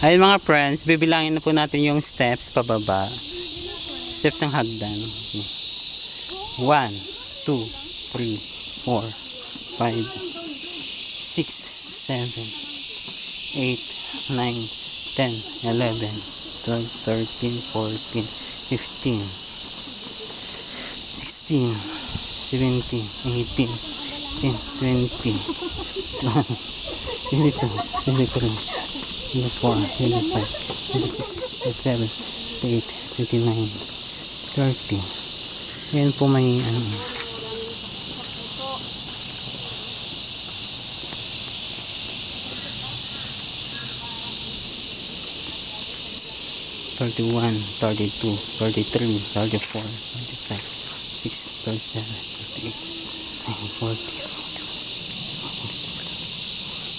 Ayun mga friends, bibilangin na po natin yung steps pababa. Steps ng hagdan. Okay. 1, 2, 3, 4, 5, 6, 7, 8, 9, 10, 11, 12, 13, 14, 15, 16, 17, 18, 19, 20, 21, 22, 23, 24, 25, 26, 27, 28, 29, 30. Yan po may ano. Thirty-one, thirty-two, thirty-three, thirty-four, thirty-five, six, thirty-seven, thirty-eight, forty,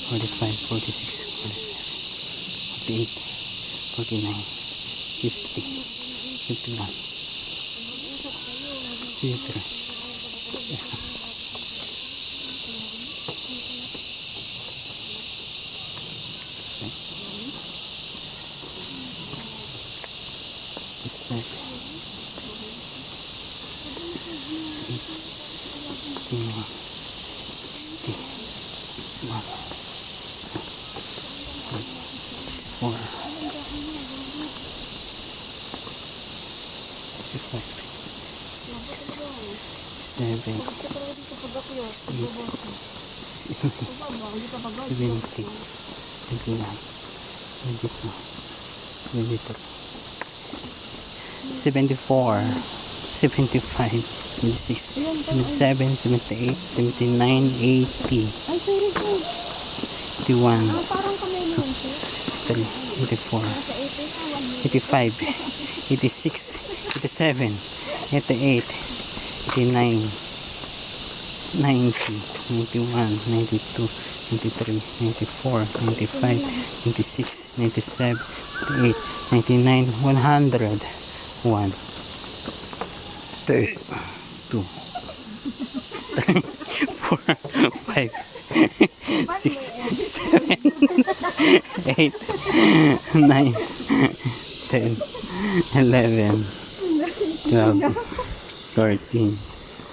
forty-five, forty-six, forty-seven, 48, 49, 50, 51, 53. Seven, eight, seven, seventy, twenty-one, twenty-two, twenty-three, seventy-four, seventy-five, seventy-six, seventy-seven, seventy-eight, seventy-nine, eighty, eighty-one, eighty-three, eighty-four, Sa 80 ka, 85, 86, 87, 88, 89, 90, 91, 92, 93, 94, 95, 96, 97, 98, 99, 100, 1, 2, 2, 4, 5, 6, 7, 8, 9, 10, 11, 12, 13,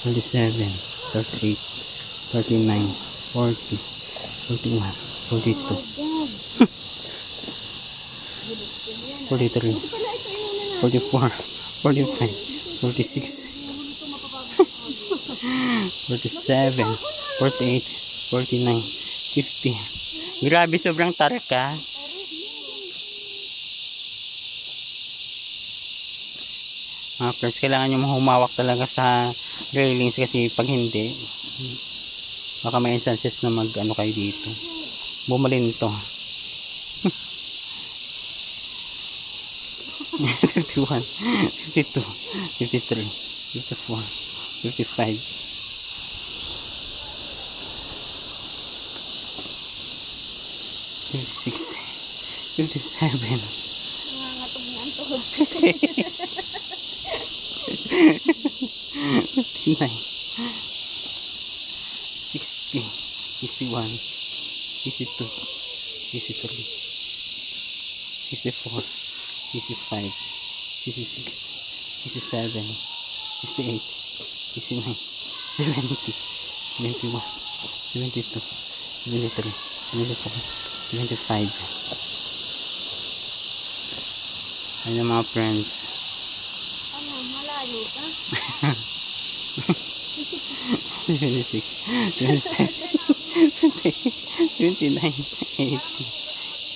37, 38, 39, 40, 41, 42, 43, 44, 45, 46, 47, 48, 49, 50. Grabe, sobrang tarik ka. Mga friends, kailangan nyo humawak talaga sa railings kasi pag hindi, baka may instances na mag ano kayo dito. Bumalin to. 51, 52, 53, 54, 55, 56, 57, Nangangatog na ang tuhod. 59, 60, 61, 62, 63, 64, 65, 66, 67, 68, 69, 70, 71, 72, 73, 74, 75. Ayun mga friends. Ano, malayo ka? 26, 27, 29, 80,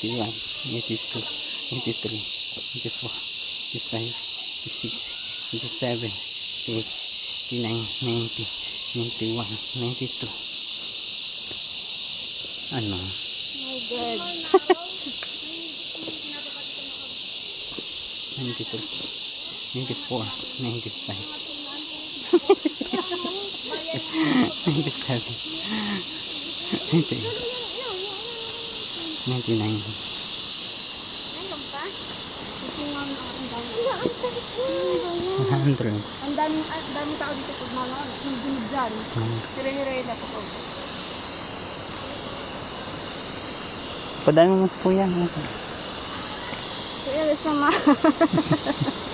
81, 82, 83, 84, 85, 86, 87, 88, 89, 90, 91, 92. Ano? My God. 93, 94, 95, 97, 98, 99, Ayun pa? Titingan mo ang dami. 100, Ang daming tao dito pag yung dinig dyan. Hire-hire na po. Padami mo po yan. Kaya sama.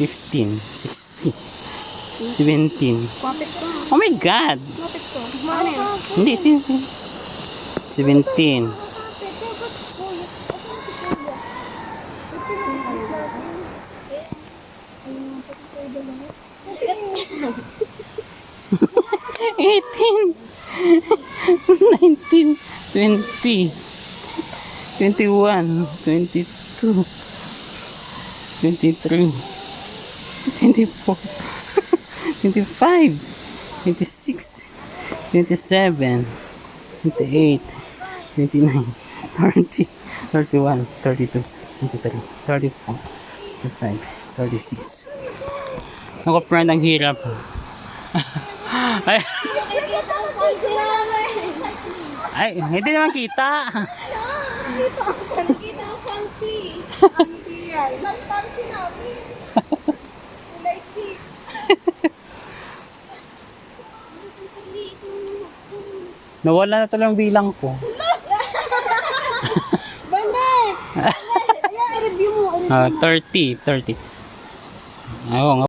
Fifteen, sixteen, seventeen. Kapit ko. Oh my God! Kapit ko. Ano yun? Hindi, sin- sin- seventeen. Eighteen, nineteen, twenty, twenty-one, twenty-two, twenty-three, twenty-four, twenty-five, twenty-six, twenty-seven, twenty-eight, twenty-nine, thirty, thirty-one, thirty-two, thirty-three, thirty-four, thirty-five, thirty-six. Ako, friend, ang hirap. Ay, hindi naman kita. Nakita ang fancy. Ang tiyay. Ang fancy namin. Nawala na tulang bilang ko. Balit! Ayan, i-review mo. i-review Ah, 30, 30. Oo nga.